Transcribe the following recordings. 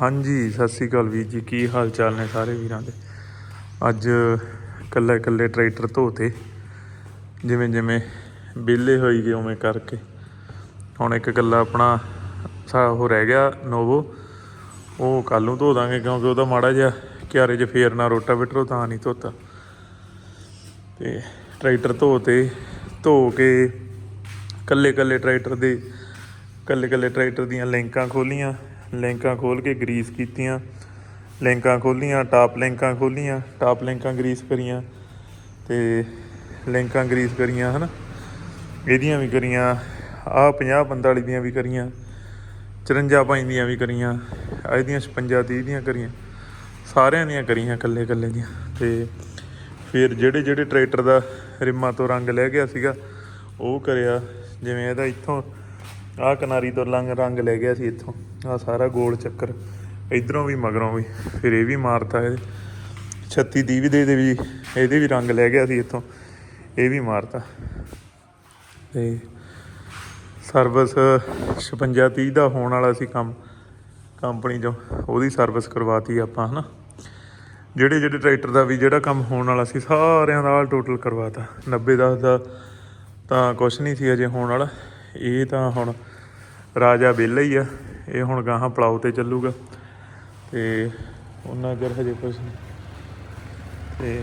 ਹਾਂਜੀ, ਸਤਿ ਸ੍ਰੀ ਅਕਾਲ ਵੀਰ ਜੀ। ਕੀ ਹਾਲ ਚਾਲ ਨੇ ਸਾਰੇ ਵੀਰਾਂ ਦੇ? ਅੱਜ ਇਕੱਲੇ ਇਕੱਲੇ ਟਰੈਕਟਰ ਧੋਤੇ। ਜਿਵੇਂ ਜਿਵੇਂ ਵਿਹਲੇ ਹੋਈ ਗਏ ਉਵੇਂ ਕਰਕੇ। ਹੁਣ ਇੱਕ ਇਕੱਲਾ ਆਪਣਾ ਸਾ ਉਹ ਰਹਿ ਗਿਆ ਨੋਵੋ। ਉਹ ਕੱਲ ਨੂੰ ਧੋ ਦਾਂਗੇ ਕਿਉਂਕਿ ਉਹਦਾ ਮਾੜਾ ਜਿਹਾ ਕਿਆਰੇ 'ਚ ਫੇਰਨਾ ਰੋਟਾ ਉਹ ਤਾਂ ਨਹੀਂ ਧੋਤਾ। ਤੇ ਟਰੈਕਟਰ ਧੋਤੇ, ਧੋ ਕੇ ਕੱਲੇ ਕੱਲੇ ਟਰੈਕਟਰ ਦੇ ਕੱਲੇ ਕੱਲੇ ਟਰੈਕਟਰ ਦੀਆਂ ਲਿੰਕਾਂ ਖੋਲੀਆਂ। ਲਿੰਕਾਂ ਖੋਲ ਕੇ ਗਰੀਸ ਕੀਤੀਆਂ। ਲਿੰਕਾਂ ਖੋਲੀਆਂ ਟਾਪ ਲਿੰਕਾਂ ਖੋਲੀਆਂ ਟਾਪ ਲਿੰਕਾਂ ਗਰੀਸ ਕਰੀਆਂ ਤੇ ਲਿੰਕਾਂ ਗਰੀਸ ਕਰੀਆਂ, ਹਨਾ? ਇਹਦੀਆਂ ਵੀ ਕਰੀਆਂ, ਆਹ 50 45 ਦੀਆਂ ਵੀ ਕਰੀਆਂ 54 ਪੰਜ ਦੀਆਂ ਵੀ ਕਰੀਆਂ ਇਹਦੀਆਂ 56 30 ਦੀਆਂ ਕਰੀਆਂ, ਸਾਰਿਆਂ ਦੀਆਂ ਕਰੀਆਂ ਇਕੱਲੇ ਇਕੱਲੇ ਦੀਆਂ। ਤੇ ਫਿਰ ਜਿਹੜੇ ਜਿਹੜੇ ਟਰੈਕਟਰ ਦਾ ਰਿਮਾਂ ਤੋਂ ਰੰਗ ਲੈ ਗਿਆ ਸੀਗਾ, ਉਹ ਕਰਿਆ ਜਿਵੇਂ ਇਹਦਾ ਇੱਥੋਂ, ਆਹ ਕਿਨਾਰੀ ਤੋਂ ਲੰਗ ਰੰਗ ਲੈ ਗਿਆ ਸੀ ਇੱਥੋਂ। ਆਹ ਸਾਰਾ ਗੋਲ ਚੱਕਰ। ਇਧਰੋਂ ਵੀ, ਮਗਰੋਂ ਵੀ। ਫਿਰ ਇਹ ਵੀ ਮਾਰਤਾ ਇਹਦੇ। 36 ਦੀ ਵੀ ਦੇ ਦੇ ਵੀ। ਇਹਦੇ ਵੀ ਰੰਗ ਲੈ ਗਿਆ ਸੀ ਇੱਥੋਂ। ਇਹ ਵੀ ਮਾਰਤਾ। ਤੇ ਸਰਵਿਸ 56 30 ਦਾ ਹੋਣ ਵਾਲਾ ਸੀ ਕੰਮ। ਕੰਪਨੀ ਚੋਂ ਉਹਦੀ ਸਰਵਿਸ ਕਰਵਾਤੀ ਆਪਾਂ, ਹਨਾ। ਜਿਹੜੇ ਜਿਹੜੇ ਟਰੈਕਟਰ ਦਾ ਵੀ ਜਿਹੜਾ ਕੰਮ ਹੋਣ ਵਾਲਾ ਸੀ, ਸਾਰਿਆਂ ਦਾ ਆਲ ਟੋਟਲ ਕਰਵਾਤਾ। 90 10 ਦਾ ਤਾਂ ਕੁਛ ਨਹੀਂ ਸੀ ਅਜੇ ਹੋਣ ਵਾਲਾ। ਇਹ ਤਾਂ ਹੁਣ ਰਾਜਾ ਵਿਹਲਾ ਹੀ ਆ। ਇਹ ਹੁਣ ਗਾਹਾਂ ਪਲਾਉ ਤੇ ਚੱਲੂਗਾ। ਤੇ ਉਹਨਾਂ ਚਿਰ ਹਜੇ ਕੁਛ ਤੇ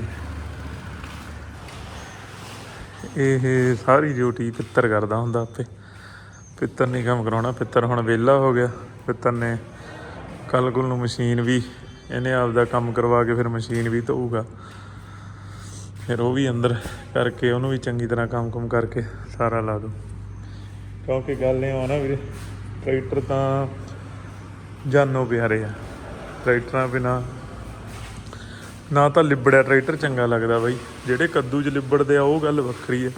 ਇਹ ਸਾਰੀ ਡਿਊਟੀ ਪਿੱਤਰ ਕਰਦਾ ਹੁੰਦਾ ਆਪੇ। ਪਿੱਤਰ ਨਹੀਂ ਕੰਮ ਕਰਾਉਣਾ, ਪਿੱਤਰ ਹੁਣ ਵਿਹਲਾ ਹੋ ਗਿਆ। ਪਿੱਤਰ ਨੇ ਕੱਲ ਕੋਲ ਨੂੰ ਮਸ਼ੀਨ ਵੀ, ਇਹਨੇ ਆਪ ਦਾ ਕੰਮ ਕਰਵਾ ਕੇ ਫਿਰ ਮਸ਼ੀਨ ਵੀ ਧੋਊਗਾ। ਫਿਰ ਉਹ ਵੀ ਅੰਦਰ ਕਰਕੇ ਉਹਨੂੰ ਵੀ ਚੰਗੀ ਤਰ੍ਹਾਂ ਕੰਮ ਕੁਮ ਕਰਕੇ ਸਾਰਾ ਲਾ ਦੋ ਕਿਉਂਕਿ ਗੱਲ ਇਹ ਆ ਨਾ ਵੀਰੇ ਟਰੈਕਟਰ ਤਾਂ ਜਾਨੋ ਪਿਆਰੇ ਆ। ਟਰੈਕਟਰਾਂ ਬਿਨਾ ਨਾ ਤਾਂ ਲਿਬੜਿਆ ਟਰੈਕਟਰ ਚੰਗਾ ਲੱਗਦਾ ਬਾਈ। ਜਿਹੜੇ ਕੱਦੂ 'ਚ ਲਿਬੜਦੇ ਆ, ਉਹ ਗੱਲ ਵੱਖਰੀ ਆ।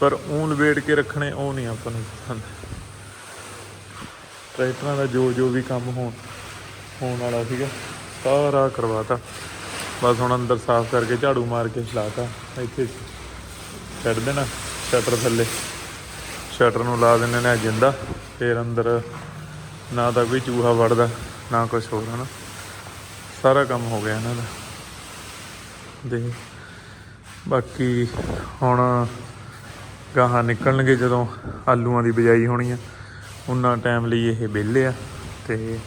ਪਰ ਊਂ ਲਵੇੜ ਕੇ ਰੱਖਣੇ, ਉਹ ਨਹੀਂ ਆਪਾਂ ਨੂੰ ਪਸੰਦ। ਟਰੈਕਟਰਾਂ ਦਾ ਜੋ ਜੋ ਵੀ ਕੰਮ ਹੋਣ ਹੋਣ ਵਾਲਾ ਸੀਗਾ, ਸਾਰਾ ਕਰਵਾਤਾ। ਬਸ ਹੁਣ ਅੰਦਰ ਸਾਫ਼ ਕਰਕੇ ਝਾੜੂ ਮਾਰ ਕੇ ਚਲਾਤਾ ਇੱਥੇ ਛੱਡ ਦੇਣਾ, ਸ਼ਟਰ ਥੱਲੇ। ਸ਼ਟਰ ਨੂੰ ਲਾ ਦਿੰਦੇ ਨੇ ਜਿੰਦਾ, ਫਿਰ ਅੰਦਰ ਨਾ ਤਾਂ ਕੋਈ ਚੂਹਾ ਵੜਦਾ, ਨਾ ਕੁਝ ਹੋਰ, ਹਨਾ? ਸਾਰਾ ਕੰਮ ਹੋ ਗਿਆ ਇਹਨਾਂ ਦਾ। ਦੇ ਬਾਕੀ ਹੁਣ ਗਾਹਾਂ ਨਿਕਲਣਗੇ ਜਦੋਂ ਆਲੂਆਂ ਦੀ ਬਿਜਾਈ ਹੋਣੀ ਆ। ਉਹਨਾਂ ਟਾਈਮ ਲਈ ਇਹ ਵਿਹਲੇ ਆ ਤੇ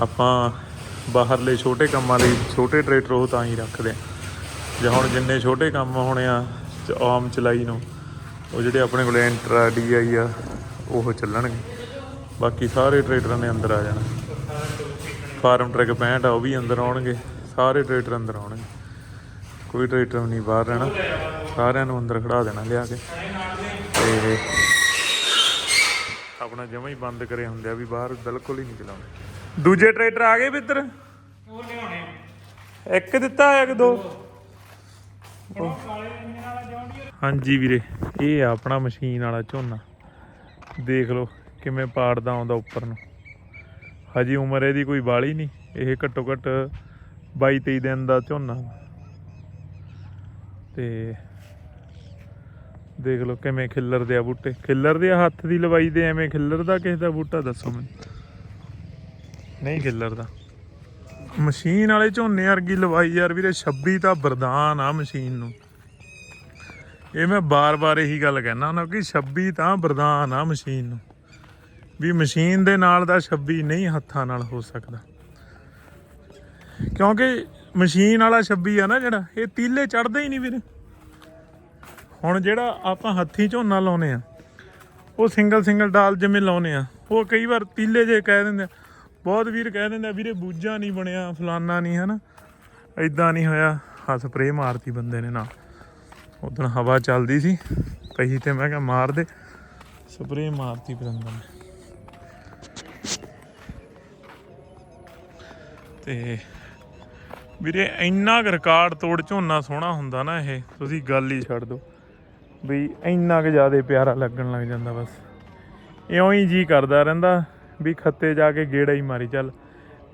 ਆਪਾਂ ਬਾਹਰਲੇ ਛੋਟੇ ਕੰਮਾਂ ਲਈ ਛੋਟੇ ਟਰੈਕਟਰ ਉਹ ਤਾਂ ਹੀ ਰੱਖਦੇ ਆ। ਜੇ ਹੁਣ ਜਿੰਨੇ ਛੋਟੇ ਕੰਮ ਹੋਣੇ ਆ, ਚ- ਆਮ ਚਲਾਈ ਨੂੰ ਉਹ ਜਿਹੜੇ ਆਪਣੇ ਕੋਲ ਐਂਟਰਾ ਡੀਆਈ ਆ ਉਹ ਚੱਲਣਗੇ। ਬਾਕੀ ਸਾਰੇ ਟਰੈਕਟਰਾਂ ਨੇ ਅੰਦਰ ਆ ਜਾਣਾ। ਫਾਰਮ ਟਰੈਕ 65 ਆ ਉਹ ਵੀ ਅੰਦਰ ਆਉਣਗੇ। ਸਾਰੇ ਟਰੈਕਟਰ ਅੰਦਰ ਆਉਣਗੇ। ਕੋਈ ਟਰੈਕਟਰ ਨਹੀਂ ਬਾਹਰ ਰਹਿਣਾ। ਸਾਰਿਆਂ ਨੂੰ ਅੰਦਰ ਖੜਾ ਦੇਣਾ ਲਿਆ ਕੇ। ਤੇ ਆਪਣਾ ਜਮਾ ਹੀ ਬੰਦ ਕਰੇ ਹੁੰਦੇ ਆ ਵੀ ਬਾਹਰ ਬਿਲਕੁਲ ਹੀ ਨਹੀਂ ਚਲਾਉਣੇ। ਦੂਜੇ ਟਰੈਕਟਰ ਆ ਗਏ ਵੀ ਇੱਧਰ। ਉਹ ਲਿਆਉਣੇ ਇੱਕ ਦਿੱਤਾ ਇੱਕ ਦੋ? ਉਹ ਕਾਲੇ ਹਾਂਜੀ ਵੀਰੇ, ਇਹ ਆ ਆਪਣਾ ਮਸ਼ੀਨ ਵਾਲਾ ਝੋਨਾ। ਦੇਖ ਲਓ ਕਿਵੇਂ ਪਾੜਦਾ ਆਉਂਦਾ ਉੱਪਰ ਨੂੰ। ਹਜੇ ਉਮਰ ਇਹਦੀ ਕੋਈ ਬਾਲੀ ਨਹੀਂ, ਇਹ ਘੱਟੋ ਘੱਟ 22 23 ਦਿਨ ਦਾ ਝੋਨਾ। ਤੇ ਦੇਖ ਲਓ ਕਿਵੇਂ ਖਿੱਲਰਦੇ ਆ ਬੂਟੇ। ਖਿੱਲਰਦੇ ਆ ਹੱਥ ਦੀ ਲਵਾਈ ਦੇ, ਐਵੇਂ ਖਿੱਲਰਦਾ ਕਿਸੇ ਦਾ ਬੂਟਾ ਦੱਸੋ ਮੈਨੂੰ। ਨਹੀਂ ਖਿੱਲਰਦਾ ਮਸ਼ੀਨ ਵਾਲੇ ਝੋਨੇ ਵਰਗੀ ਲਵਾਈ ਯਾਰ ਵੀਰੇ 26 ਤਾਂ ਵਰਦਾਨ ਆ ਮਸ਼ੀਨ ਨੂੰ। ਇਹ ਮੈਂ ਬਾਰ-ਬਾਰ ਇਹੀ ਗੱਲ ਕਹਿਣਾ ਹੁੰਦਾ ਕਿ 26 ਤਾਂ ਵਰਦਾਨ ਆ ਮਸ਼ੀਨ ਨੂੰ। ਵੀ ਮਸ਼ੀਨ ਦੇ ਨਾਲ ਦਾ 26 ਨਹੀਂ ਹੱਥਾਂ ਨਾਲ ਹੋ ਸਕਦਾ। ਕਿਉਂਕਿ ਮਸ਼ੀਨ ਵਾਲਾ 26 ਆ ਨਾ ਜਿਹੜਾ, ਇਹ ਤੀਲੇ ਚੜਦੇ ਹੀ ਨਹੀਂ ਵੀਰੇ। ਹੁਣ ਜਿਹੜਾ ਆਪਾਂ ਹੱਥੀ ਝੋਨਾ ਲਾਉਨੇ ਆ, ਉਹ ਸਿੰਗਲ ਸਿੰਗਲ ਡਾਲ ਜਿਵੇਂ ਲਾਉਨੇ ਆ, ਉਹ ਕਈ ਵਾਰ ਤੀਲੇ ਜੇ ਕਹਿ ਦਿੰਦੇ ਆ। ਬਹੁਤ ਵੀਰ ਕਹਿ ਦਿੰਦੇ ਵੀਰੇ ਬੂਝਾ ਨਹੀਂ ਬਣਿਆ, ਫਲਾਨਾ ਨਹੀਂ, ਹਨਾ। ਐਦਾਂ ਨਹੀਂ ਹੋਇਆ। ਹਾਂ ਸਪਰੇਅ ਮਾਰਤੀ ਬੰਦੇ ਨੇ ਨਾਲ ਉਦੋਂ ਹਵਾ ਚੱਲਦੀ ਸੀ, ਕਹੀ ਤੇ ਮੈਂ ਕਿਹਾ ਮਾਰ ਦੇ। ਸਪਰੇਅ ਮਾਰਤੀ ਪਤੰਦਰ ਨੇ ਤੇ ਵੀਰੇ, ਇੰਨਾ ਕੁ ਰਿਕਾਰਡ ਤੋੜ ਝੋਨਾ ਸੋਹਣਾ ਹੁੰਦਾ ਨਾ ਇਹ, ਤੁਸੀਂ ਗੱਲ ਹੀ ਛੱਡ ਦਿਓ। ਵੀ ਇੰਨਾ ਕੁ ਜ਼ਿਆਦਾ ਪਿਆਰਾ ਲੱਗਣ ਲੱਗ ਜਾਂਦਾ ਬਸ। ਇਉਂ ਹੀ ਜੀ ਕਰਦਾ ਰਹਿੰਦਾ ਵੀ ਖੱਤੇ ਜਾ ਕੇ ਗੇੜਾ ਹੀ ਮਾਰੀ ਚੱਲ।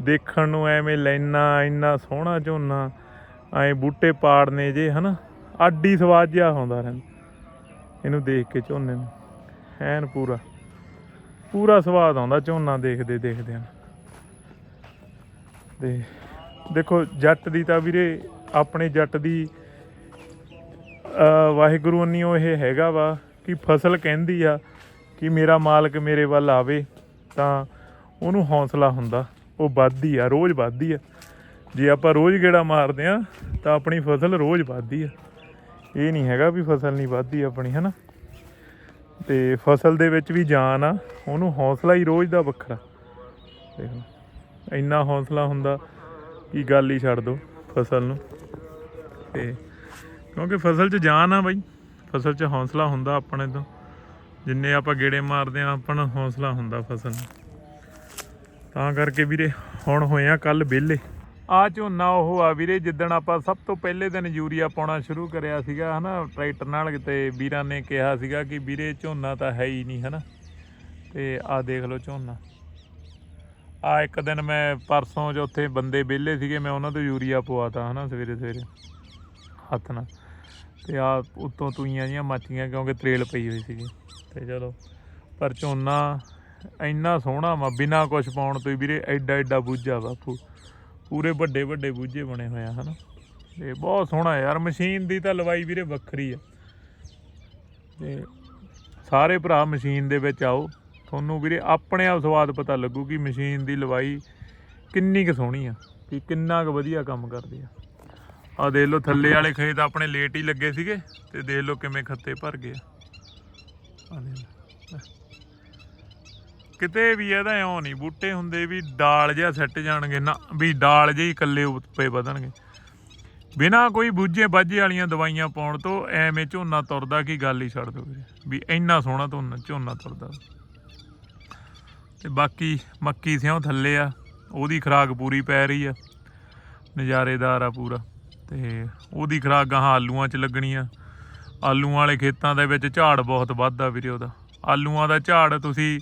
ਦੇਖਣ ਨੂੰ ਐਵੇਂ ਲੈਣਾ ਇੰਨਾ ਸੋਹਣਾ ਝੋਨਾ, ਐ ਬੂਟੇ ਪਾੜਨੇ ਜੇ, ਹਨਾ? ਆਡੀ ਸਵਾਦ ਜਿਹਾ ਹੁੰਦਾ ਰਹਿੰਦਾ। ਇਹਨੂੰ ਦੇਖ ਕੇ ਝੋਨੇ ਨੂੰ। ਐਨ ਪੂਰਾ। ਪੂਰਾ ਸਵਾਦ ਆਉਂਦਾ ਝੋਨਾ ਦੇਖਦੇ ਦੇਖਦੇ ਤੇ ਦੇਖੋ ਜੱਟ ਦੀ ਤਾਂ ਵੀਰੇ ਆਪਣੇ ਜੱਟ ਦੀ ਅ, ਵਾਹਿਗੁਰੂ ਅੰਨਿਓ ਇਹ ਹੈਗਾ ਵਾ ਕਿ ਫਸਲ ਕਹਿੰਦੀ ਆ ਕਿ ਮੇਰਾ ਮਾਲਕ ਮੇਰੇ ਵੱਲ ਆਵੇ ਤਾਂ ਉਹਨੂੰ ਹੌਸਲਾ ਹੁੰਦਾ। ਉਹ ਵੱਧਦੀ ਆ ਰੋਜ਼ ਵੱਧਦੀ ਆ। ਜੇ ਆਪਾਂ ਰੋਜ਼ ਗੇੜਾ ਮਾਰਦੇ ਆ ਤਾਂ ਆਪਣੀ ਫਸਲ ਰੋਜ਼ ਵੱਧਦੀ ਆ। ਇਹ ਨਹੀਂ ਹੈਗਾ ਵੀ ਫਸਲ ਨਹੀਂ ਵੱਧਦੀ ਆਪਣੀ, ਹੈਨਾ? ਤੇ ਫਸਲ ਦੇ ਵਿੱਚ ਵੀ ਜਾਨ ਆ, ਉਹਨੂੰ ਹੌਸਲਾ ਹੀ ਰੋਜ਼ ਦਾ ਵੱਖਰਾ। ਦੇਖੋ ਇੰਨਾ ਹੌਸਲਾ ਹੁੰਦਾ ਕਿ ਗੱਲ ਹੀ ਛੱਡ ਦੋ ਫਸਲ ਨੂੰ। ਤੇ ਕਿਉਂਕਿ ਫਸਲ 'ਚ ਜਾਨ ਆ ਬਾਈ, ਫਸਲ 'ਚ ਹੌਸਲਾ ਹੁੰਦਾ ਆਪਣੇ ਤੋਂ। ਜਿੰਨੇ ਆਪਾਂ ਗੇੜੇ ਮਾਰਦੇ ਆ ਆਪਣਾ ਹੌਸਲਾ ਹੁੰਦਾ ਫਸਲ ਨੂੰ। ਤਾਂ ਕਰਕੇ ਵੀਰੇ, ਹੁਣ ਹੋਏ ਆ ਕੱਲ ਵਿਹਲੇ। ਆ ਝੋਨਾ ਉਹ ਆ ਵੀਰੇ, ਜਿੱਦਣ ਆਪਾਂ ਸਭ ਤੋਂ ਪਹਿਲੇ ਦਿਨ ਯੂਰੀਆ ਪਾਉਣਾ ਸ਼ੁਰੂ ਕਰਿਆ ਸੀਗਾ, ਹਨਾ, ਟਰੈਕਟਰ ਨਾਲ ਤੇ ਵੀਰਾਂ ਨੇ ਕਿਹਾ ਸੀਗਾ ਕਿ ਵੀਰੇ ਝੋਨਾ ਤਾਂ ਹੈ ਹੀ ਨਹੀਂ, ਹਨਾ। ਤੇ ਆ ਦੇਖ ਲਓ ਝੋਨਾ। ਆ ਇੱਕ ਦਿਨ ਮੈਂ ਪਰਸੋਂ ਜੋ ਉੱਥੇ ਬੰਦੇ ਵਿਹਲੇ ਸੀਗੇ, ਮੈਂ ਉਹਨਾਂ ਤੋਂ ਯੂਰੀਆ ਪਵਾਤਾ, ਹਨਾ, ਸਵੇਰੇ ਸਵੇਰੇ, ਹੱਥ ਨਾਲ। ਤੇ ਆ ਉੱਤੋਂ ਤੂਈਆਂ ਜੀਆਂ ਮਾਚੀਆਂ ਕਿਉਂਕਿ ਤਰੇਲ ਪਈ ਹੋਈ ਸੀਗੀ। ਤੇ ਚਲੋ, ਪਰ ਝੋਨਾ ਇੰਨਾ ਸੋਹਣਾ ਵਾ, ਬਿਨਾ ਕੁਝ ਪਾਉਣ ਤੋਂ ਹੀ ਵੀਰੇ ਐਡਾ ਐਡਾ ਬੂਝਾ ਬਾਪੂ। ਪੂਰੇ ਵੱਡੇ ਵੱਡੇ ਬੂਝੇ ਬਣੇ ਹੋਏ ਆ, ਹਨਾ? ਤੇ ਬਹੁਤ ਸੋਹਣਾ ਯਾਰ, ਮਸ਼ੀਨ ਦੀ ਤਾਂ ਲਵਾਈ ਵੀਰੇ ਵੱਖਰੀ ਆ। ਤੇ ਸਾਰੇ ਭਰਾ ਮਸ਼ੀਨ ਦੇ ਵਿੱਚ ਆਓ। ਤੁਹਾਨੂੰ ਵੀਰੇ ਆਪਣੇ ਆਪ ਸਵਾਦ ਪਤਾ ਲੱਗੂ ਕਿ ਮਸ਼ੀਨ ਦੀ ਲਵਾਈ ਕਿੰਨੀ ਕੁ ਸੋਹਣੀ ਆ, ਕਿ ਕਿੰਨਾ ਕੁ ਵਧੀਆ ਕੰਮ ਕਰਦੀ ਆ। ਆ ਦੇਖ ਲਓ, ਥੱਲੇ ਵਾਲੇ ਖੇਤ ਆਪਣੇ ਲੇਟ ਹੀ ਲੱਗੇ ਸੀਗੇ, ਤੇ ਦੇਖ ਲਓ ਕਿਵੇਂ ਖੱਤੇ ਭਰ ਗਏ ਆ। ਆਹ ਦੇਖ ਲਓ। ਕਿਤੇ ਵੀ ਇਹਦਾ ਐਉਂ ਨਹੀਂ, ਬੂਟੇ ਹੁੰਦੇ ਵੀ ਡਾਲ ਜਿਹਾ ਸੱਟ ਜਾਣਗੇ, ਨਾ ਵੀ ਡਾਲ ਜਿਹੇ ਹੀ ਇਕੱਲੇ ਉੱਪੇ ਵਧਣਗੇ। ਬਿਨਾ ਕੋਈ ਬੂਝੇ ਬਾਝੇ ਵਾਲੀਆਂ ਦਵਾਈਆਂ ਪਾਉਣ ਤੋਂ ਐਵੇਂ ਝੋਨਾ ਤੁਰਦਾ, ਕੀ ਗੱਲ ਹੀ ਛੱਡ ਦੋ ਵੀਰੇ? ਵੀ ਇੰਨਾ ਸੋਹਣਾ ਝੋਨਾ ਝੋਨਾ ਤੁਰਦਾ। ਤੇ ਬਾਕੀ ਮੱਕੀ ਸਿਉਂ ਥੱਲੇ ਆ, ਉਹਦੀ ਖਰਾਕ ਪੂਰੀ ਪੈ ਰਹੀ ਆ, ਨਜ਼ਾਰੇਦਾਰ ਆ ਪੂਰਾ। ਤੇ ਉਹਦੀ ਖਰਾਕ ਗਾਹਾਂ ਆਲੂਆਂ 'ਚ ਲੱਗਣੀ ਆ ਆਲੂਆਂ ਵਾਲੇ ਖੇਤਾਂ ਦੇ ਵਿੱਚ ਝਾੜ ਬਹੁਤ ਵੱਧਦਾ ਵੀਰੇ ਉਹਦਾ। ਆਲੂਆਂ ਦਾ ਝਾੜ ਤੁਸੀਂ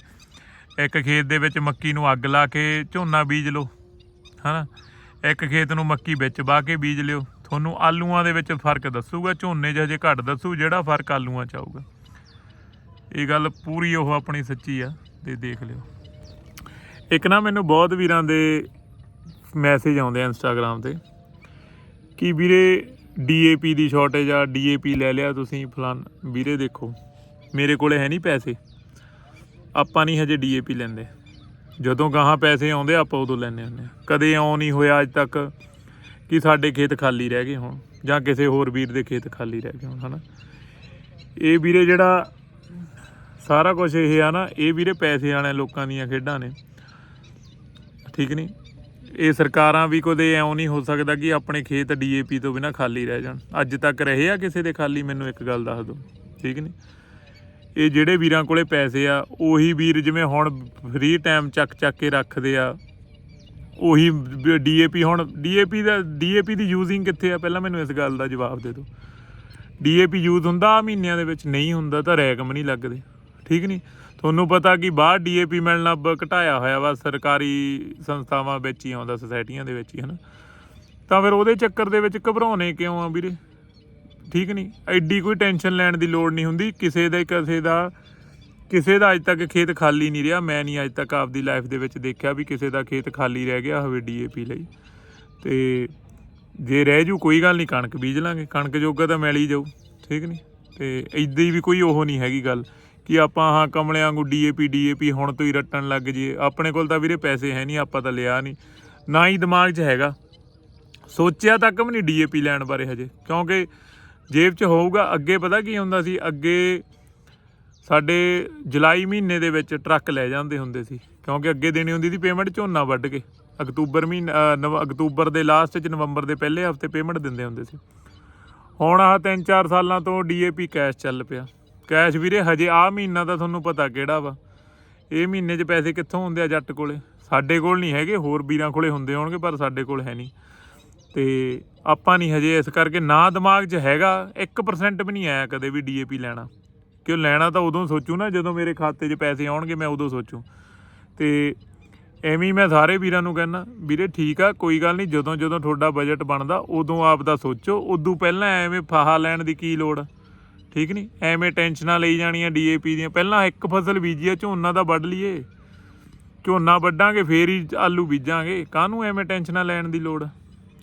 ਇੱਕ ਖੇਤ ਦੇ ਵਿੱਚ ਮੱਕੀ ਨੂੰ ਅੱਗ ਲਾ ਕੇ ਝੋਨਾ ਬੀਜ ਲਓ, ਹਨਾ? ਇੱਕ ਖੇਤ ਨੂੰ ਮੱਕੀ ਵਿੱਚ ਵਾ ਕੇ ਬੀਜ ਲਿਓ। ਤੁਹਾਨੂੰ ਆਲੂਆਂ ਦੇ ਵਿੱਚ ਫ਼ਰਕ ਦੱਸੂਗਾ, ਝੋਨੇ 'ਚ ਹਜੇ ਘੱਟ ਦੱਸੂ ਜਿਹੜਾ ਫ਼ਰਕ ਆਲੂਆਂ 'ਚ ਆਊਗਾ। ਇਹ ਗੱਲ ਪੂਰੀ ਉਹ ਆਪਣੀ ਸੱਚੀ ਆ, ਤੇ ਦੇਖ ਲਿਓ। ਇੱਕ ਨਾ ਮੈਨੂੰ ਬਹੁਤ ਵੀਰਾਂ ਦੇ ਮੈਸੇਜ ਆਉਂਦੇ ਆ ਇੰਸਟਾਗ੍ਰam ਤੇ ਕਿ ਵੀਰੇ ਡੀਏਪੀ ਦੀ ਸ਼ਾਰਟੇਜ ਆ ਡੀਏਪੀ ਲੈ ਲਿਆ ਤੁਸੀਂ ਫਲਾਨ। ਵੀਰੇ ਦੇਖੋ, ਮੇਰੇ ਕੋਲੇ ਹੈ ਨਹੀਂ ਪੈਸੇ। ਆਪਾਂ ਨਹੀਂ ਹਜੇ ਡੀਏਪੀ ਲੈਂਦੇ। ਜਦੋਂ ਗਾਹਾਂ ਪੈਸੇ ਆਉਂਦੇ, ਆਪਾਂ ਉਦੋਂ ਲੈਂਦੇ ਹੁੰਦੇ ਆ ਕਦੇ ਆਉ ਨਹੀਂ ਹੋਇਆ ਅੱਜ ਤੱਕ ਕਿ ਸਾਡੇ ਖੇਤ ਖਾਲੀ ਰਹਿ ਗਏ ਹੋਣ, ਜਾਂ ਕਿਸੇ ਹੋਰ ਵੀਰ ਦੇ ਖੇਤ ਖਾਲੀ ਰਹਿ ਗਏ ਹੋਣ, ਹਨਾ? ਇਹ ਵੀਰੇ ਜਿਹੜਾ ਸਾਰਾ ਕੁਝ ਇਹ ਆ ਨਾ, ਇਹ ਵੀਰੇ ਪੈਸੇ ਵਾਲਿਆਂ ਲੋਕਾਂ ਦੀਆਂ ਖੇਡਾਂ ਨੇ। ਠੀਕ ਨਹੀਂ? ਇਹ ਸਰਕਾਰਾਂ ਵੀ ਕਦੇ ਐਉਂ ਨਹੀਂ ਹੋ ਸਕਦਾ ਕਿ ਆਪਣੇ ਖੇਤ ਡੀਏਪੀ ਤੋਂ ਬਿਨਾ ਖਾਲੀ ਰਹਿ ਜਾਣ। ਅੱਜ ਤੱਕ ਰਹੇ ਆ ਕਿਸੇ ਦੇ ਖਾਲੀ? ਮੈਨੂੰ ਇੱਕ ਗੱਲ ਦੱਸ ਦਿਓ। ਠੀਕ ਨਹੀਂ? ਇਹ ਜਿਹੜੇ ਵੀਰਾਂ ਕੋਲੇ ਪੈਸੇ ਆ, ਉਹੀ ਵੀਰ ਜਿਵੇਂ ਹੁਣ ਫ੍ਰੀ ਟਾਈਮ ਚੱਕ ਚੱਕ ਕੇ ਰੱਖਦੇ ਆ। ਉਹੀ ਡੀਏਪੀ ਹੁਣ ਡੀਏਪੀ ਦਾ ਡੀਏਪੀ ਦੀ ਯੂਜ਼ਿੰਗ ਕਿੱਥੇ ਆ? ਪਹਿਲਾਂ ਮੈਨੂੰ ਇਸ ਗੱਲ ਦਾ ਜਵਾਬ ਦੇ ਦਿਓ। ਡੀਏਪੀ ਯੂਜ਼ ਹੁੰਦਾ ਆ ਮਹੀਨਿਆਂ ਦੇ ਵਿੱਚ, ਨਹੀਂ ਹੁੰਦਾ ਤਾਂ ਰੈਕਮ ਨਹੀਂ ਲੱਗਦੇ। ਠੀਕ ਨਹੀਂ ਤੁਹਾਨੂੰ ਪਤਾ ਕਿ ਬਾਹਰ ਡੀਏਪੀ ਮਿਲਣਾ ਬ- ਘਟਾਇਆ ਹੋਇਆ ਵਾ, ਸਰਕਾਰੀ ਸੰਸਥਾਵਾਂ ਵਿੱਚ ਹੀ ਆਉਂਦਾ ਸੁਸਾਇਟੀਆਂ ਦੇ ਵਿੱਚ ਹੀ, ਹਨਾ? ਤਾਂ ਫਿਰ ਉਹਦੇ ਚੱਕਰ ਦੇ ਵਿੱਚ ਘਬਰਾਉਣੇ ਕਿਉਂ ਆ ਵੀਰੇ? ਠੀਕ ਨਹੀਂ? ਐਡੀ ਕੋਈ ਟੈਨਸ਼ਨ ਲੈਣ ਦੀ ਲੋੜ ਨਹੀਂ ਹੁੰਦੀ। ਕਿਸੇ ਦਾ ਕਿਸੇ ਦਾ ਕਿਸੇ ਦਾ ਅੱਜ ਤੱਕ ਖੇਤ ਖਾਲੀ ਨਹੀਂ ਰਿਹਾ। ਮੈਂ ਨਹੀਂ ਅੱਜ ਤੱਕ ਆਪਦੀ ਲਾਈਫ ਦੇ ਵਿੱਚ ਦੇਖਿਆ ਵੀ ਕਿਸੇ ਦਾ ਖੇਤ ਖਾਲੀ ਰਹਿ ਗਿਆ ਹੋਵੇ ਡੀਏਪੀ ਲਈ। ਤੇ ਜੇ ਰਹਿ ਜੂ, ਕੋਈ ਗੱਲ ਨਹੀਂ, ਕਣਕ ਬੀਜ ਲਾਂਗੇ। ਕਣਕ ਜੋਗਾ ਤਾਂ ਮਿਲ ਹੀ ਜਾਊ, ਠੀਕ ਨਹੀਂ? ਤੇ ਇਦਾਂ ਹੀ ਵੀ ਕੋਈ ਉਹ ਨਹੀਂ ਹੈਗੀ ਗੱਲ ਕਿ ਆਪਾਂ ਹਾਂ ਕਮਲਿਆਂ ਵਾਂਗੂ ਡੀਏਪੀ ਡੀਏਪੀ ਹੁਣ ਤੋਂ ਹੀ ਰੱਟਣ ਲੱਗ ਜੀਏ ਆਪਣੇ ਕੋਲ ਤਾਂ ਵੀਰੇ ਪੈਸੇ ਹੈ ਨਹੀਂ, ਆਪਾਂ ਤਾਂ ਲਿਆ ਨਹੀਂ। ਨਾ ਹੀ ਦਿਮਾਗ 'ਚ ਹੈਗਾ। ਸੋਚਿਆ ਤੱਕ ਵੀ ਨਹੀਂ ਡੀਏਪੀ ਲੈਣ ਬਾਰੇ ਹਜੇ। ਕਿਉਂਕਿ ਜੇਬ 'ਚ ਹੋਊਗਾ, ਅੱਗੇ ਪਤਾ ਕੀ ਹੁੰਦਾ ਸੀ? ਅੱਗੇ ਸਾਡੇ ਜੁਲਾਈ ਮਹੀਨੇ ਦੇ ਵਿੱਚ ਟਰੱਕ ਲੈ ਜਾਂਦੇ ਹੁੰਦੇ ਸੀ, ਕਿਉਂਕਿ ਅੱਗੇ ਦੇਣੀ ਹੁੰਦੀ ਸੀ ਪੇਮੈਂਟ ਝੋਨਾ ਵੱਢ ਕੇ। ਅਕਤੂਬਰ ਮਹੀਨਾ ਨਵ- ਅਕਤੂਬਰ ਦੇ ਲਾਸਟ 'ਚ ਨਵੰਬਰ ਦੇ ਪਹਿਲੇ ਹਫ਼ਤੇ ਪੇਮੈਂਟ ਦਿੰਦੇ ਹੁੰਦੇ ਸੀ। ਹੁਣ ਆਹ 3-4 ਸਾਲਾਂ ਤੋਂ ਡੀਏਪੀ ਕੈਸ਼ ਚੱਲ ਪਿਆ। ਕੈਸ਼ ਵੀਰੇ, ਹਜੇ ਆਹ ਮਹੀਨਾ ਤਾਂ ਤੁਹਾਨੂੰ ਪਤਾ ਕਿਹੜਾ ਵਾ। ਇਹ ਮਹੀਨੇ 'ਚ ਪੈਸੇ ਕਿੱਥੋਂ ਹੁੰਦੇ ਆ ਜੱਟ ਕੋਲੇ? ਸਾਡੇ ਕੋਲ ਨਹੀਂ ਹੈਗੇ, ਹੋਰ ਵੀਰਾਂ ਕੋਲੇ ਹੁੰਦੇ ਹੋਣਗੇ, ਪਰ ਸਾਡੇ ਕੋਲ ਹੈ ਨਹੀਂ। ਤੇ ਆਪਾਂ ਨਹੀਂ ਹਜੇ ਇਸ ਕਰਕੇ ਨਾ ਦਿਮਾਗ 'ਚ ਹੈਗਾ 1% ਵੀ ਨਹੀਂ ਆਇਆ ਕਦੇ ਵੀ ਡੀਏਪੀ ਲੈਣਾ। ਕਿਉਂ ਲੈਣਾ ਤਾਂ ਉਦੋਂ ਸੋਚੂ ਨਾ, ਜਦੋਂ ਮੇਰੇ ਖਾਤੇ 'ਚ ਪੈਸੇ ਆਉਣਗੇ, ਮੈਂ ਉਦੋਂ ਸੋਚੂ। ਤੇ ਐਵੇਂ ਹੀ ਮੈਂ ਸਾਰੇ ਵੀਰਾਂ ਨੂੰ ਕਹਿੰਦਾ ਵੀਰੇ ਠੀਕ ਆ, ਕੋਈ ਗੱਲ ਨਹੀਂ, ਜਦੋਂ ਜਦੋਂ ਤੁਹਾਡਾ ਬਜਟ ਬਣਦਾ, ਉਦੋਂ ਆਪ ਦਾ ਸੋਚੋ। ਉਦੋਂ ਪਹਿਲਾਂ ਐਵੇਂ ਫਾਹਾ ਲੈਣ ਦੀ ਕੀ ਲੋੜ? ਆ? ਠੀਕ ਨਹੀਂ? ਐਵੇਂ ਟੈਨਸ਼ਨਾਂ ਲਈ ਜਾਣੀਆਂ ਡੀਏਪੀ ਦੀਆਂ। ਪਹਿਲਾਂ ਇੱਕ ਫਸਲ ਬੀਜੀ ਆ, ਝੋਨਾ ਦਾ ਵੱਢ ਲਈਏ। ਝੋਨਾ ਵੱਢਾਂਗੇ, ਫੇਰ ਹੀ ਆਲੂ ਬੀਜਾਂਗੇ। ਕਾਹਨੂੰ ਐਵੇਂ ਟੈਨਸ਼ਨਾਂ ਲੈਣ ਦੀ ਲੋੜ? ਆ?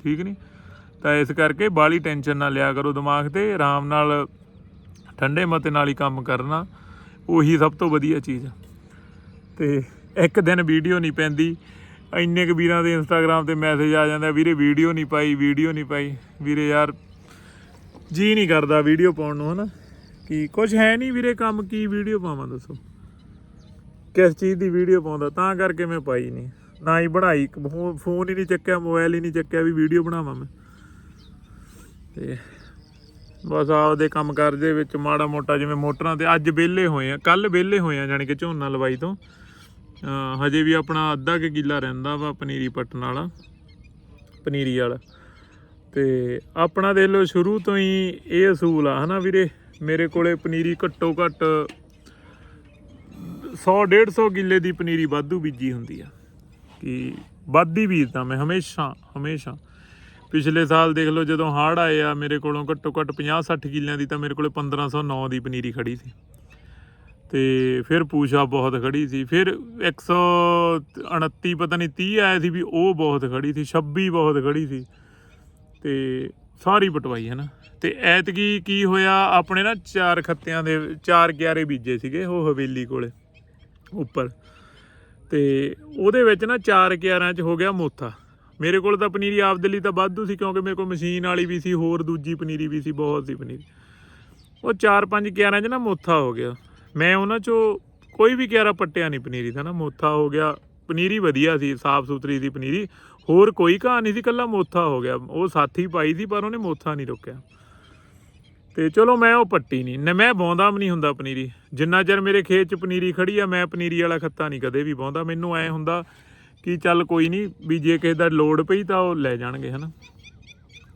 ਠੀਕ ਨਹੀਂ? ਤਾਂ ਇਸ ਕਰਕੇ ਬਾਲੀ ਟੈਨਸ਼ਨ ਨਾ ਲਿਆ ਕਰੋ ਦਿਮਾਗ ਤੇ, ਆਰਾਮ ਨਾਲ ਠੰਡੇ ਮਤੇ ਨਾਲ ਹੀ ਕੰਮ ਕਰਨਾ, ਉਹੀ ਸਭ ਤੋਂ ਵਧੀਆ ਚੀਜ਼ ਆ। ਤੇ ਇੱਕ ਦਿਨ ਵੀਡੀਓ ਨਹੀਂ ਪੈਂਦੀ, ਇੰਨੇ ਕੁ ਵੀਰਾਂ ਦੇ ਇੰਸਟਾਗ੍ਰam ਤੇ ਮੈਸੇਜ ਆ ਜਾਂਦਾ, ਵੀਰੇ ਵੀਡੀਓ ਨਹੀਂ ਪਾਈ, ਵੀਡੀਓ ਨਹੀਂ ਪਾਈ। ਵੀਰੇ ਯਾਰ, ਜੀ ਨਹੀਂ ਕਰਦਾ ਵੀਡੀਓ ਪਾਉਣ ਨੂੰ, ਹਨਾ? ਕਿ ਕੁਝ ਹੈ ਨਹੀਂ ਵੀਰੇ ਕੰਮ, ਕੀ ਵੀਡੀਓ ਪਾਵਾਂ ਦੱਸੋ? ਕਿਸ ਚੀਜ਼ ਦੀ ਵੀਡੀਓ ਪਾਉਂਦਾ, ਤਾਂ ਕਰਕੇ ਮੈਂ ਪਾਈ ਨਹੀਂ। ਨਾ ਹੀ ਬਣਾਈ, ਫੋ- ਫੋਨ ਹੀ ਨਹੀਂ ਚੱਕਿਆ ਮੋਬਾਈਲ ਹੀ ਨਹੀਂ ਚੱਕਿਆ ਵੀ ਵੀਡੀਓ ਬਣਾਵਾਂ ਮੈਂ। ਤੇ ਬਸ ਆਪਦੇ ਕੰਮ ਕਾਰ ਦੇ ਵਿੱਚ ਮਾੜਾ ਮੋਟਾ ਜਿਵੇਂ ਮੋਟਰਾਂ ਤੇ ਅੱਜ ਵਿਹਲੇ ਹੋਏ ਆ ਕੱਲ ਵਿਹਲੇ ਹੋਏ ਆ ਜਾਣੀ ਕਿ ਝੋਨਾ ਲਵਾਈ ਤੋਂ। ਹਜੇ ਵੀ ਆਪਣਾ ਅੱਧਾ ਕਿ ਕਿੱਲਾ ਰਹਿੰਦਾ ਵਾ ਪਨੀਰੀ ਪੱਟਣ ਵਾਲਾ, ਪਨੀਰੀ ਵਾਲਾ। ਤੇ ਆਪਣਾ ਦੇ ਲਓ ਸ਼ੁਰੂ ਤੋਂ ਹੀ ਇਹ ਅਸੂਲ ਆ, ਹਨਾ ਵੀਰੇ? ਮੇਰੇ ਕੋਲੇ ਪਨੀਰੀ ਘੱਟੋ ਘੱਟ 100 150 ਕਿੱਲੇ ਦੀ ਪਨੀਰੀ ਵਾਧੂ ਬੀਜੀ ਹੁੰਦੀ ਆ। ਕਿ ਵਾਧੀ ਬੀਜਦਾ ਮੈਂ ਹਮੇਸ਼ਾ ਹਮੇਸ਼ਾ। ਪਿਛਲੇ ਸਾਲ ਦੇਖ ਲਓ ਜਦੋਂ ਹਾੜ ਆਏ ਆ, ਮੇਰੇ ਕੋਲੋਂ ਘੱਟੋ ਘੱਟ 50 60 ਕਿੱਲਿਆਂ ਦੀ ਤਾਂ ਮੇਰੇ ਕੋਲੇ 1509 ਦੀ ਪਨੀਰੀ ਖੜੀ ਸੀ। ਤੇ ਫਿਰ ਪੂਸ਼ਾ ਬਹੁਤ ਖੜੀ ਸੀ। ਫਿਰ 129 ਪਤਾ ਨਹੀਂ 30 ਆਇਆ ਸੀ ਵੀ ਉਹ ਬਹੁਤ ਖੜੀ ਸੀ 26 ਬਹੁਤ ਖੜੀ ਸੀ। ਤੇ ਸਾਰੀ ਪਟਵਾਈ ਹੈ ਨਾ ਤੇ ਐਤਕੀ ਕੀ ਹੋਇਆ, ਆਪਣੇ ਨਾ ਚਾਰ ਖੱਤਿਆਂ ਦੇ ਚਾਰ ਕਿਆਰੇ ਬੀਜੇ ਸੀਗੇ ਉਹ ਹਵੇਲੀ ਕੋਲੇ, ਉੱਪਰ। ਤੇ ਉਹਦੇ ਵਿੱਚ ਨਾ ਚਾਰ ਕਿਆਰਾਂ 'ਚ ਹੋ ਗਿਆ ਮੋਥਾ। ਮੇਰੇ ਕੋਲ ਤਾਂ ਪਨੀਰੀ ਆਪਦੇ ਲਈ ਤਾਂ ਵਾਧੂ ਸੀ, ਕਿਉਂਕਿ ਮੇਰੇ ਕੋਲ ਮਸ਼ੀਨ ਵਾਲੀ ਵੀ ਸੀ, ਹੋਰ ਦੂਜੀ ਪਨੀਰੀ ਵੀ ਸੀ, ਬਹੁਤ ਸੀ ਪਨੀਰੀ। ਉਹ ਚਾਰ ਪੰਜ ਕਿਆਰਾਂ 'ਚ ਨਾ ਮੋਥਾ ਹੋ ਗਿਆ। ਮੈਂ ਉਹਨਾਂ 'ਚੋਂ ਕੋਈ ਵੀ ਕਿਆਰਾ ਪੱਟਿਆ ਨਹੀਂ ਪਨੀਰੀ ਦਾ ਨਾ, ਮੋਥਾ ਹੋ ਗਿਆ। ਪਨੀਰੀ ਵਧੀਆ ਸੀ ਸਾਫ਼ ਸੁਥਰੀ ਸੀ ਪਨੀਰੀ। ਹੋਰ ਕੋਈ ਘਾਹ ਨਹੀਂ ਸੀ ਕੱਲਾ ਮੋਥਾ ਹੋ ਗਿਆ। ਉਹ ਸਾਥੀ ਪਾਈ ਸੀ, ਪਰ ਉਹਨੇ ਮੋਥਾ ਨਹੀਂ ਰੋਕਿਆ। ਤੇ ਚਲੋ ਮੈਂ ਉਹ ਪੱਟੀ ਨਹੀਂ। ਨਾ ਮੈਂ ਬੌਂਦਾ ਵੀ ਨਹੀਂ ਹੁੰਦਾ ਪਨੀਰੀ। ਜਿੰਨਾ ਚਿਰ ਮੇਰੇ ਖੇਤ 'ਚ ਪਨੀਰੀ ਖੜੀ ਆ, ਮੈਂ ਪਨੀਰੀ ਵਾਲਾ ਖੱਤਾ ਨਹੀਂ ਕਦੇ ਵੀ ਬੌਂਦਾ ਮੈਨੂੰ ਐ ਹੁੰਦਾ ਕਿ ਚੱਲ ਕੋਈ ਨਹੀਂ ਵੀ ਜੇ ਕਿਸੇ ਦਾ ਲੋੜ ਪਈ ਤਾਂ ਉਹ ਲੈ ਜਾਣਗੇ, ਹਨਾ?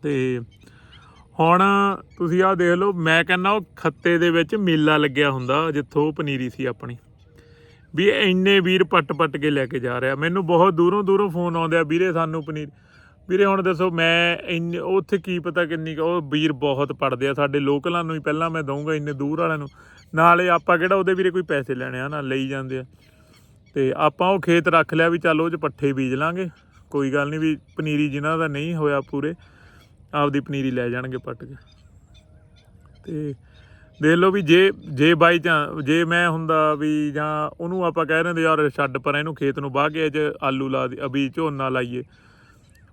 ਤੇ ਹੁਣ ਤੁਸੀਂ ਆਹ ਦੇਖ ਲਓ, ਮੈਂ ਕਹਿੰਦਾ ਉਹ ਖੱਤੇ ਦੇ ਵਿੱਚ ਮੇਲਾ ਲੱਗਿਆ ਹੁੰਦਾ, ਜਿੱਥੋਂ ਪਨੀਰੀ ਸੀ ਆਪਣੀ। ਵੀ ਇੰਨੇ ਵੀਰ ਪੱਟ ਪੱਟ ਕੇ ਲੈ ਕੇ ਜਾ ਰਿਹਾ। ਮੈਨੂੰ ਬਹੁਤ ਦੂਰੋਂ ਦੂਰੋਂ ਫੋਨ ਆਉਂਦੇ ਆ ਵੀਰੇ ਸਾਨੂੰ ਪਨੀਰ ਵੀਰੇ ਹੁਣ ਦੱਸੋ, ਮੈਂ ਇੰਨੇ ਉੱਥੇ ਕੀ ਪਤਾ ਕਿੰਨੀ ਉਹ ਵੀਰ ਬਹੁਤ ਪੜਦੇ ਆ, ਸਾਡੇ ਲੋਕਲਾਂ ਨੂੰ ਹੀ ਪਹਿਲਾਂ ਮੈਂ ਦਊਂਗਾ ਇੰਨੇ ਦੂਰ ਵਾਲਿਆਂ ਨੂੰ। ਨਾਲੇ ਆਪਾਂ ਕਿਹੜਾ ਉਹਦੇ ਵੀਰੇ ਕੋਈ ਪੈਸੇ ਲੈਣੇ ਆ, ਨਾ ਲਈ ਜਾਂਦੇ ਆ। ਤੇ ਆਪਾਂ ਉਹ ਖੇਤ ਰੱਖ ਲਿਆ ਵੀ ਚੱਲ ਉਹ ਚ ਪੱਠੇ ਬੀਜ ਲਾਂਗੇ। ਕੋਈ ਗੱਲ ਨਹੀਂ ਵੀ ਪਨੀਰੀ ਜਿਨ੍ਹਾਂ ਦਾ ਨਹੀਂ ਹੋਇਆ ਪੂਰੇ, ਆਪਦੀ ਪਨੀਰੀ ਲੈ ਜਾਣਗੇ ਪੱਟ ਕੇ। ਤੇ ਦੇਖ ਲਓ ਵੀ ਜੇ ਜੇ ਬਾਈ ਚਾਂ ਜੇ ਮੈਂ ਹੁੰਦਾ ਵੀ ਜਾਂ ਉਹਨੂੰ ਆਪਾਂ ਕਹਿ ਰਹੇ ਹੁੰਦੇ ਯਾਰ ਛੱਡ ਪਰ ਇਹਨੂੰ ਖੇਤ ਨੂੰ ਬਾਹ ਕੇ ਅੱਜ ਆਲੂ ਲਾ ਦੇ ਅਭੀ ਝੋਨਾ ਲਾਈਏ।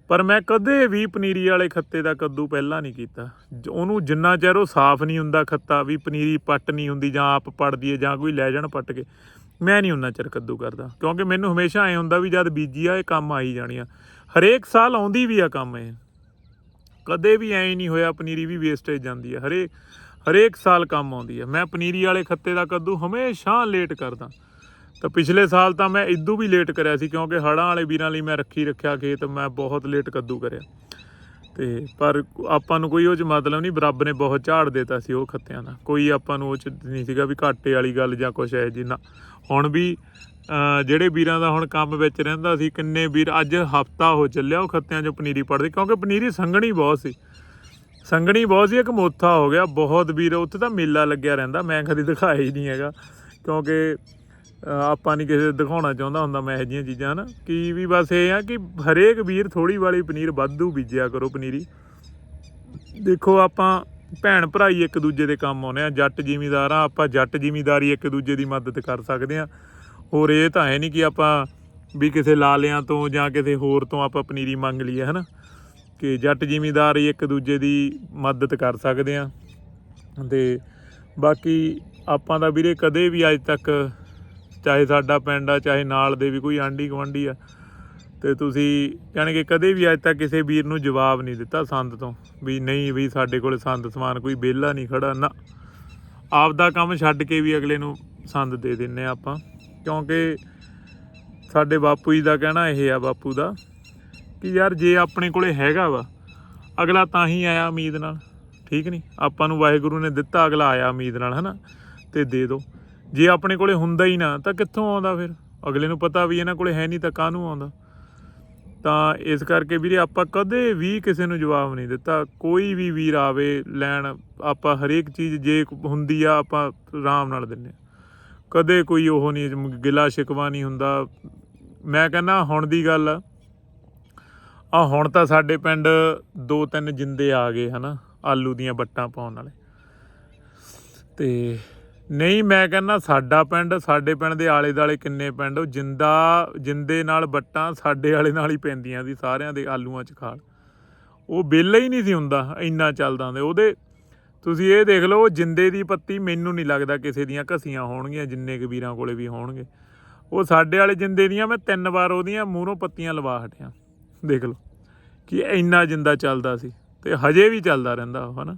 ਪਰ ਮੈਂ ਕਦੇ ਵੀ ਪਨੀਰੀ ਵਾਲੇ ਖੱਤੇ ਦਾ ਕੱਦੂ ਪਹਿਲਾਂ ਨਹੀਂ ਕੀਤਾ। ਜ- ਉਹਨੂੰ ਜਿੰਨਾ ਚਿਰ ਉਹ ਸਾਫ਼ ਨਹੀਂ ਹੁੰਦਾ ਖੱਤਾ, ਵੀ ਪਨੀਰੀ ਪੱਟ ਨਹੀਂ ਹੁੰਦੀ ਜਾਂ ਆਪ ਪੜਦੀ ਹੈ ਜਾਂ ਕੋਈ ਲੈ ਜਾਣ ਪੱਟ ਕੇ। ਮੈਂ ਨਹੀਂ ਉਹਨਾਂ ਚਿਰ ਕੱਦੂ ਕਰਦਾ। ਕਿਉਂਕਿ ਮੈਨੂੰ ਹਮੇਸ਼ਾ ਐ ਹੁੰਦਾ ਵੀ ਜਦ ਬੀਜੀ ਆ, ਇਹ ਕੰਮ ਆਈ ਜਾਣੀ ਆ। ਹਰੇਕ ਸਾਲ ਆਉਂਦੀ ਵੀ ਆ ਕੰਮ ਇਹ। ਕਦੇ ਵੀ ਐ ਨਹੀਂ ਹੋਇਆ ਪਨੀਰੀ ਵੀ ਵੇਸਟੇਜ ਜਾਂਦੀ ਆ। ਹਰੇਕ ਹਰੇਕ ਸਾਲ ਕੰਮ ਆਉਂਦੀ ਆ। ਮੈਂ ਪਨੀਰੀ ਵਾਲੇ ਖੱਤੇ ਦਾ ਕੱਦੂ ਹਮੇਸ਼ਾ ਲੇਟ ਕਰਦਾ। ਤਾਂ ਪਿਛਲੇ ਸਾਲ ਤਾਂ ਮੈਂ ਇਦੋਂ ਵੀ ਲੇਟ ਕਰਿਆ ਸੀ, ਕਿਉਂਕਿ ਹੜਾਂ ਵਾਲੇ ਵੀਰਾਂ ਲਈ ਮੈਂ ਰੱਖੀ ਰੱਖਿਆ ਖੇਤ, ਮੈਂ ਬਹੁਤ ਲੇਟ ਕੱਦੂ ਕਰਿਆ। ਤੇ ਪਰ ਆਪਾਂ ਨੂੰ ਕੋਈ ਉਹ ਚ ਮਤਲਬ ਨਹੀਂ ਬਰਾਬਰ ਨੇ ਬਹੁਤ ਝਾੜ ਦਿੱਤਾ ਸੀ ਉਹ ਖੱਤਿਆਂ ਦਾ। ਕੋਈ ਆਪਾਂ ਨੂੰ ਉਹ ਚ ਨਹੀਂ ਸੀਗਾ ਵੀ ਘਾਟੇ ਵਾਲੀ ਗੱਲ ਜਾਂ ਕੁਛ ਹੈ ਨਾ ਹੁਣ ਵੀ ਜਿਹੜੇ ਵੀਰਾਂ ਦਾ ਹੁਣ ਕੰਮ ਵਿੱਚ ਰਹਿੰਦਾ ਸੀ, ਕਿੰਨੇ ਵੀਰ ਅੱਜ ਹਫਤਾ ਹੋ ਚੱਲਿਆ ਉਹ ਖੱਤਿਆਂ 'ਚ ਪਨੀਰੀ ਪੜਦੇ ਕਿਉਂਕਿ ਪਨੀਰੀ ਸੰਘਣੀ ਬਹੁਤ ਸੀ। ਸੰਘਣੀ ਬਹੁਤ ਸੀ, ਇੱਕ ਮੋਥਾ ਹੋ ਗਿਆ, ਬਹੁਤ ਵੀਰ, ਉੱਥੇ ਤਾਂ ਮੇਲਾ ਲੱਗਿਆ ਰਹਿੰਦਾ, ਮੈਂ ਕਦੀ ਦਿਖਾਇਆ ਹੀ ਨਹੀਂ ਹੈਗਾ, ਕਿਉਂਕਿ ਆਪਾਂ ਨਹੀਂ ਕਿਸੇ ਦਿਖਾਉਣਾ ਚਾਹੁੰਦਾ ਹੁੰਦਾ ਮੈਂ ਇਹੋ ਜਿਹੀਆਂ ਚੀਜ਼ਾਂ ਨਾ ਕਿ ਵੀ ਬਸ ਇਹ ਆ ਕਿ ਹਰੇਕ ਵੀਰ ਥੋੜੀ ਵਾਲੀ ਪਨੀਰ ਵਾਧੂ ਬੀਜਿਆ ਕਰੋ ਪਨੀਰੀ। ਦੇਖੋ ਆਪਾਂ ਭੈਣ ਭਰਾਈ ਇੱਕ ਦੂਜੇ ਦੇ ਕੰਮ ਆਉਂਦੇ ਆ, ਜੱਟ ਜ਼ਿਮੀਦਾਰ ਆ ਆਪਾਂ ਜੱਟ ਜ਼ਿਮੀਦਾਰੀ ਇੱਕ ਦੂਜੇ ਦੀ ਮਦਦ ਕਰ ਸਕਦੇ ਆ। ਹੋਰ ਇਹ ਤਾਂ ਹੈ ਨਹੀਂ ਕਿ ਆਪਾਂ ਵੀ ਕਿਸੇ ਲਾਲਿਆਂ ਤੋਂ ਜਾਂ ਕਿਸੇ ਹੋਰ ਤੋਂ ਆਪਾਂ ਪਨੀਰੀ ਮੰਗ ਲਈਏ, ਹਨਾ? ਕਿ ਜੱਟ ਜ਼ਿਮੀਦਾਰ ਇੱਕ ਦੂਜੇ ਦੀ ਮਦਦ ਕਰ ਸਕਦੇ ਆ। ਤੇ ਬਾਕੀ ਆਪਾਂ ਦਾ ਵੀਰੇ ਕਦੇ ਵੀ ਅੱਜ ਤੱਕ ਚਾਹੇ ਸਾਡਾ ਪਿੰਡ ਆ, ਚਾਹੇ ਨਾਲ ਦੇ ਵੀ ਕੋਈ ਆਂਢੀ ਗੁਆਂਢੀ ਆ ਤੇ ਤੁਸੀਂ ਯਾਨੀ ਕਿ ਕਦੇ ਵੀ ਅੱਜ ਤੱਕ ਕਿਸੇ ਵੀਰ ਨੂੰ ਜਵਾਬ ਨਹੀਂ ਦਿੱਤਾ ਸੰਦ ਤੋਂ, ਵੀ ਨਹੀਂ ਵੀ ਸਾਡੇ ਕੋਲ ਸੰਦ ਸਮਾਨ ਕੋਈ ਵਿਹਲਾ ਨਹੀਂ ਖੜਾ, ਨਾ। ਆਪਦਾ ਕੰਮ ਛੱਡ ਕੇ ਵੀ ਅਗਲੇ ਨੂੰ ਸੰਦ ਦੇ ਦਿੰਨੇ ਆ ਆਪਾਂ, ਕਿਉਂਕਿ ਸਾਡੇ ਬਾਪੂ ਜੀ ਦਾ ਕਹਿਣਾ ਇਹ ਆ ਬਾਪੂ ਦਾ, ਕਿ ਯਾਰ ਜੇ ਆਪਣੇ ਕੋਲੇ ਹੈਗਾ ਵਾ, ਅਗਲਾ ਤਾਂ ਹੀ ਆਇਆ ਉਮੀਦ ਨਾਲ, ਠੀਕ ਨਹੀਂ ਆਪਾਂ ਨੂੰ ਵਾਹਿਗੁਰੂ ਨੇ ਦਿੱਤਾ, ਅਗਲਾ ਆਇਆ ਉਮੀਦ ਨਾਲ, ਹਨਾ? ਤੇ ਦੇ ਦੋ। ਜੇ ਆਪਣੇ ਕੋਲੇ ਹੁੰਦਾ ਹੀ ਨਾ, ਤਾਂ ਕਿੱਥੋਂ ਆਉਂਦਾ ਫਿਰ? ਅਗਲੇ ਨੂੰ ਪਤਾ ਵੀ ਇਹਨਾਂ ਕੋਲੇ ਹੈ ਨਹੀਂ ਤਾਂ ਕਾਹਨੂੰ ਆਉਂਦਾ? ਤਾਂ ਇਸ ਕਰਕੇ ਵੀਰੇ ਆਪਾਂ ਕਦੇ ਵੀ ਕਿਸੇ ਨੂੰ ਜਵਾਬ ਨਹੀਂ ਦਿੱਤਾ। ਕੋਈ ਵੀ ਵੀਰ ਆਵੇ, ਲੈਣ ਆਪਾਂ ਹਰੇਕ ਚੀਜ਼ ਜੇ ਹੁੰਦੀ ਆ, ਆਪਾਂ ਆਰਾਮ ਨਾਲ ਦਿੰਨੇ ਆ। ਕਦੇ ਕੋਈ ਉਹ ਨਹੀਂ, ਗਿਲਾ ਸ਼ਿਕਵਾ ਨਹੀਂ ਹੁੰਦਾ। ਮੈਂ ਕਹਿੰਦਾ ਹੁਣ ਦੀ ਗੱਲ ਆ। ਆ ਹੁਣ ਤਾਂ ਸਾਡੇ ਪਿੰਡ ਦੋ ਤਿੰਨ ਜਿੰਦੇ ਆ ਗਏ ਹਨਾ, ਆਲੂ ਦੀਆਂ ਬੱਟਾਂ ਪਾਉਣ ਵਾਲੇ। ਤੇ ਨਹੀਂ, ਮੈਂ ਕਹਿੰਦਾ ਸਾਡਾ ਪਿੰਡ, ਸਾਡੇ ਪਿੰਡ ਦੇ ਆਲੇ ਦਾਲੇ ਕਿੰਨੇ ਪਿੰਡ, ਉਹ ਜਿੰਦਾ, ਜਿੰਦੇ ਨਾਲ ਬੱਟਾਂ ਸਾਡੇ ਵਾਲੇ ਨਾਲ ਹੀ ਪੈਂਦੀਆਂ ਸੀ, ਸਾਰਿਆਂ ਦੇ ਆਲੂਆਂ 'ਚ ਖਾਲ। ਉਹ ਵਿਹਲਾ ਹੀ ਨਹੀਂ ਸੀ ਹੁੰਦਾ, ਇੰਨਾ ਚੱਲਦਾ ਹੁੰਦਾ। ਉਹਦੇ, ਤੁਸੀਂ ਇਹ ਦੇਖ ਲਓ ਜਿੰਦੇ ਦੀ ਪੱਤੀ ਮੈਨੂੰ ਨਹੀਂ ਲੱਗਦਾ ਕਿਸੇ ਦੀਆਂ ਘਸੀਆਂ ਹੋਣਗੀਆਂ, ਜਿੰਨੇ ਕਬੀਰਾਂ ਵੀਰਾਂ ਕੋਲੇ ਵੀ ਹੋਣਗੇ। ਉਹ ਸਾਡੇ ਵਾਲੇ ਜਿੰਦੇ ਦੀਆਂ, ਮੈਂ ਤਿੰਨ ਵਾਰ ਉਹਦੀਆਂ ਮੂਹਰੋਂ ਪੱਤੀਆਂ ਲਵਾ ਹਟਿਆ। ਦੇਖ ਲਓ, ਕਿ ਇੰਨਾ ਜਿੰਦਾ ਚੱਲਦਾ ਸੀ, ਤੇ ਹਜੇ ਵੀ ਚੱਲਦਾ ਰਹਿੰਦਾ ਉਹ, ਹਨਾ?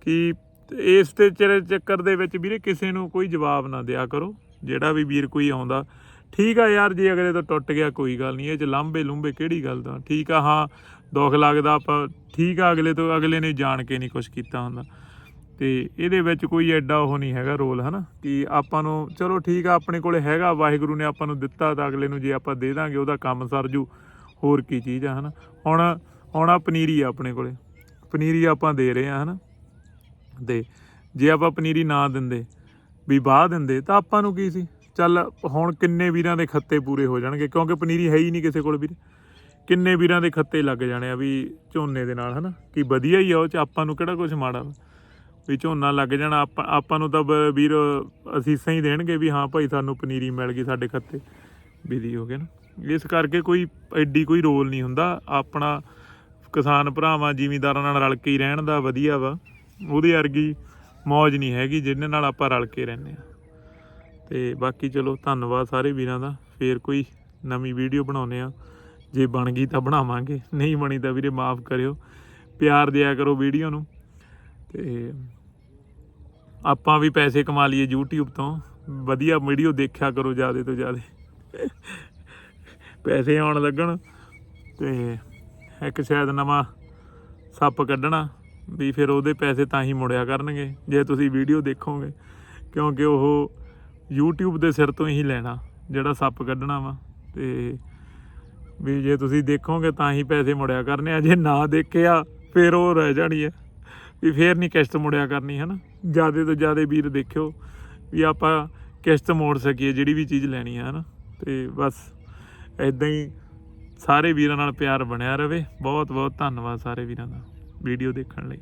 ਕਿ ਇਸ ਤੇ ਚਿਰ- ਚੱਕਰ ਦੇ ਵਿੱਚ ਵੀਰੇ ਕਿਸੇ ਨੂੰ ਕੋਈ ਜਵਾਬ ਨਾ ਦਿਆ ਕਰੋ। ਜਿਹੜਾ ਵੀ ਵੀਰ ਕੋਈ ਆਉਂਦਾ, ਠੀਕ ਆ ਯਾਰ ਜੇ ਅਗਲੇ ਤੋਂ ਟੁੱਟ ਗਿਆ, ਕੋਈ ਗੱਲ ਨਹੀਂ, ਇਹ ਚ ਲਾਂਬੇ ਲੁੰਬੇ ਕਿਹੜੀ ਗੱਲ ਦਾ? ਠੀਕ ਆ, ਹਾਂ, ਦੁੱਖ ਲੱਗਦਾ ਆਪਾਂ, ਠੀਕ ਆ ਅਗਲੇ ਤੋਂ, ਅਗਲੇ ਨੇ ਜਾਣ ਕੇ ਨਹੀਂ ਕੁਝ ਕੀਤਾ ਹੁੰਦਾ। ਤੇ ਇਹਦੇ ਵਿੱਚ ਕੋਈ ਐਡਾ ਉਹ ਨਹੀਂ ਹੈਗਾ ਰੋਲ, ਹਨਾ? ਕਿ ਆਪਾਂ ਨੂੰ, ਚਲੋ ਠੀਕ ਆ, ਆਪਣੇ ਕੋਲੇ ਹੈਗਾ, ਵਾਹਿਗੁਰੂ ਨੇ ਆਪਾਂ ਨੂੰ ਦਿੱਤਾ ਤਾਂ ਅਗਲੇ ਨੂੰ ਜੇ ਆਪਾਂ ਦੇ ਦਾਂਗੇ, ਉਹਦਾ ਕੰਮ ਸਰ ਜੂ। ਹੋਰ ਕੀ ਚੀਜ਼ ਆ, ਹਨਾ? ਹੁਣ ਹੁਣ ਆ ਪਨੀਰੀ ਆ ਆਪਣੇ ਕੋਲੇ। ਪਨੀਰੀ ਆਪਾਂ ਦੇ ਰਹੇ ਆ, ਹਨਾ? ਤੇ ਜੇ ਆਪਾਂ ਪਨੀਰੀ ਨਾ ਦਿੰਦੇ, ਵੀ ਬਾਹ ਦਿੰਦੇ, ਤਾਂ ਆਪਾਂ ਨੂੰ ਕੀ ਸੀ? ਚੱਲ ਹੁਣ ਕਿੰਨੇ ਵੀਰਾਂ ਦੇ ਖੱਤੇ ਪੂਰੇ ਹੋ ਜਾਣਗੇ, ਕਿਉਂਕਿ ਪਨੀਰੀ ਹੈ ਹੀ ਨਹੀਂ ਕਿਸੇ ਕੋਲ ਵੀਰ। ਕਿੰਨੇ ਵੀਰਾਂ ਦੇ ਖੱਤੇ ਲੱਗ ਜਾਣੇ ਆ ਵੀ ਝੋਨੇ ਦੇ ਨਾਲ, ਹਨਾ? ਕਿ ਵਧੀਆ ਹੀ ਆ ਉਹ ਚ, ਆਪਾਂ ਨੂੰ ਕਿਹੜਾ ਕੁਝ ਮਾੜਾ ਵਾ। ਵੀ ਝੋਨਾ ਲੱਗ ਜਾਣਾ, ਆਪਾਂ ਆਪਾਂ ਨੂੰ ਤਾਂ ਬ- ਵੀਰ ਅਸੀਸਾਂ ਹੀ ਦੇਣਗੇ ਵੀ ਹਾਂ ਭਾਈ ਸਾਨੂੰ ਪਨੀਰੀ ਮਿਲ ਗਈ ਸਾਡੇ ਖੱਤੇ। ਵਿਧੀ ਹੋ ਗਏ ਨਾ। ਇਸ ਕਰਕੇ ਕੋਈ ਐਡੀ ਕੋਈ ਰੋਲ ਨਹੀਂ ਹੁੰਦਾ। ਆਪਣਾ ਕਿਸਾਨ ਭਰਾਵਾਂ, ਜ਼ਿਮੀਂਦਾਰਾਂ ਨਾਲ ਰਲ ਕੇ ਹੀ ਰਹਿਣ ਦਾ ਵਧੀਆ ਵਾ। ਉਹਦੇ ਵਰਗੀ ਮੌਜ ਨਹੀਂ ਹੈਗੀ, ਜਿਹਦੇ ਨਾਲ ਆਪਾਂ ਰਲ ਕੇ ਰਹਿੰਦੇ ਆ ਤੇ ਬਾਕੀ ਚਲੋ, ਧੰਨਵਾਦ ਸਾਰੇ ਵੀਰਾਂ ਦਾ। ਫੇਰ ਕੋਈ ਨਵੀਂ ਵੀਡੀਓ ਬਣਾਉਨੇ ਆ ਜੇ ਬਣ ਗਈ ਤਾਂ ਬਣਾਵਾਂਗੇ, ਨਹੀਂ ਬਣੀ ਤਾਂ ਵੀਰੇ ਮਾਫ ਕਰਿਓ। ਪਿਆਰ ਦਿਆ ਕਰੋ ਵੀਡੀਓ ਨੂੰ। ਤੇ ਆਪਾਂ ਵੀ ਪੈਸੇ ਕਮਾ ਲਈਏ YouTube ਤੋਂ। ਵਧੀਆ ਵੀਡੀਓ ਦੇਖਿਆ ਕਰੋ ਜ਼ਿਆਦਾ ਤੋਂ ਜ਼ਿਆਦਾ। ਪੈਸੇ ਆਉਣ ਲੱਗਣ ਤੇ ਇੱਕ ਸ਼ਾਇਦ ਨਵਾਂ ਸੱਪ ਕੱਢਣਾ। ਵੀ ਫਿਰ ਉਹਦੇ ਪੈਸੇ ਤਾਂ ਹੀ ਮੁੜਿਆ ਕਰਨਗੇ, ਜੇ ਤੁਸੀਂ ਵੀਡੀਓ ਦੇਖੋਗੇ। ਕਿਉਂਕਿ ਉਹ YouTube ਦੇ ਸਿਰ ਤੋਂ ਹੀ ਲੈਣਾ, ਜਿਹੜਾ ਸੱਪ ਕੱਢਣਾ ਵਾ। ਤੇ ਵੀ ਜੇ ਤੁਸੀਂ ਦੇਖੋਗੇ ਤਾਂ ਹੀ ਪੈਸੇ ਮੁੜਿਆ ਕਰਨੇ ਆ, ਜੇ ਨਾ ਦੇਖਿਆ ਫਿਰ ਉਹ ਰਹਿ ਜਾਣੀ ਹੈ ਵੀ ਫੇਰ ਨਹੀਂ ਕਿਸ਼ਤ ਮੁੜਿਆ ਕਰਨੀ ਹੈ ਨਾ ਜਿਆਦੇ ਤੋਂ ਜਿਆਦੇ ਵੀਰ ਦੇਖਿਓ ਵੀ ਆਪਾਂ ਕਿਸ਼ਤ ਮੋੜ ਸਕੀਏ, ਜਿਹੜੀ ਵੀ ਚੀਜ਼ ਲੈਣੀ ਹੈ ਨਾ ਤੇ ਬਸ ਇਦਾਂ ਹੀ ਸਾਰੇ ਵੀਰਾਂ ਨਾਲ ਪਿਆਰ ਬਣਿਆ ਰਵੇ ਬਹੁਤ ਬਹੁਤ ਧੰਨਵਾਦ ਸਾਰੇ ਵੀਰਾਂ ਦਾ। ਵੀਡੀਓ ਦੇਖਣ ਲਈ।